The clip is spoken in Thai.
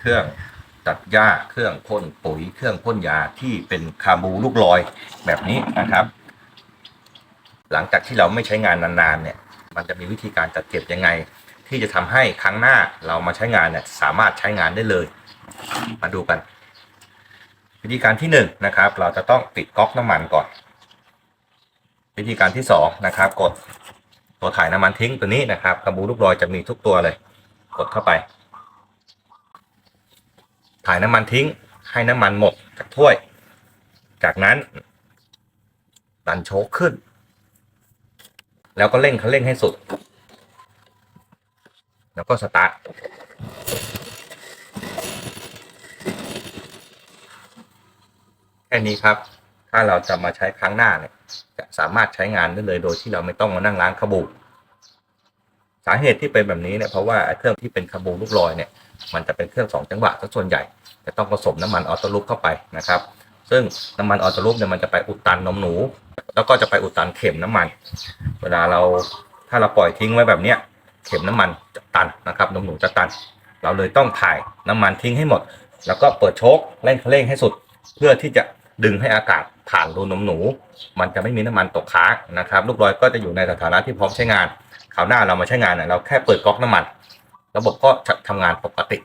เครื่องตัดหญ้าเครื่องพ่นปุ๋ยเครื่องพ่นยาที่เป็นคาบูลูกลอยแบบนี้นะครับ หลังจากที่เราไม่ใช้งานนานๆเนี่ย มันจะมีวิธีการจัดเก็บยังไง ที่จะทำให้ครั้งหน้าเรามาใช้งานเนี่ยสามารถใช้งานได้เลย มาดูกัน วิธีการที่หนึ่งนะครับ เราจะต้องปิดก๊อกน้ำมันก่อน วิธีการที่สองนะครับกดตัวถ่ายน้ำมันทิ้งตัวนี้นะครับกระบูลูกลอยจะมีทุกตัวเลย กดเข้าไป ถ่ายน้ำมันทิ้ง ให้น้ำมันหมดจากถ้วย จากนั้น ดันโชคขึ้น แล้วก็เร่งคันเร่งให้สุด แล้วก็สตาร์ทแค่นี้ครับ ถ้าเราจะมาใช้ครั้งหน้าเนี่ย จะสามารถใช้งานได้เลยโดยที่เราไม่ต้องมานั่งล้างขบู สาเหตุที่เป็นแบบนี้เนี่ยเพราะว่าเครื่องที่เป็นขบูลูกลอยเนี่ยมันจะเป็นเครื่องสองจังหวะซะส่วนใหญ่จะต้องผสมน้ำมันออโต้ลูปเข้าไปนะครับ ซึ่งน้ำมันออโต้ลูปเนี่ยมันจะไปอุดตันนมหนู แล้วก็จะไปอุดตันเข็มน้ำมัน เวลาเราถ้าเราปล่อยทิ้งไว้แบบเนี้ยเข็มน้ำมันจะตันนะครับนมหนูจะตัน เราเลยต้องถ่ายน้ำมันทิ้งให้หมด แล้วก็เปิดโชคเร่งคันเร่งให้สุด เพื่อที่จะ ดึงให้อากาศผ่านรูนมหนู มันจะไม่มีน้ำมันตกค้างนะครับลูกลอยก็จะอยู่ในสถานะที่พร้อมใช้งานคราวหน้าเรามาใช้งานเนี่ยเราแค่เปิดก๊อกน้ำมัน ระบบก็จะทำงานปกติ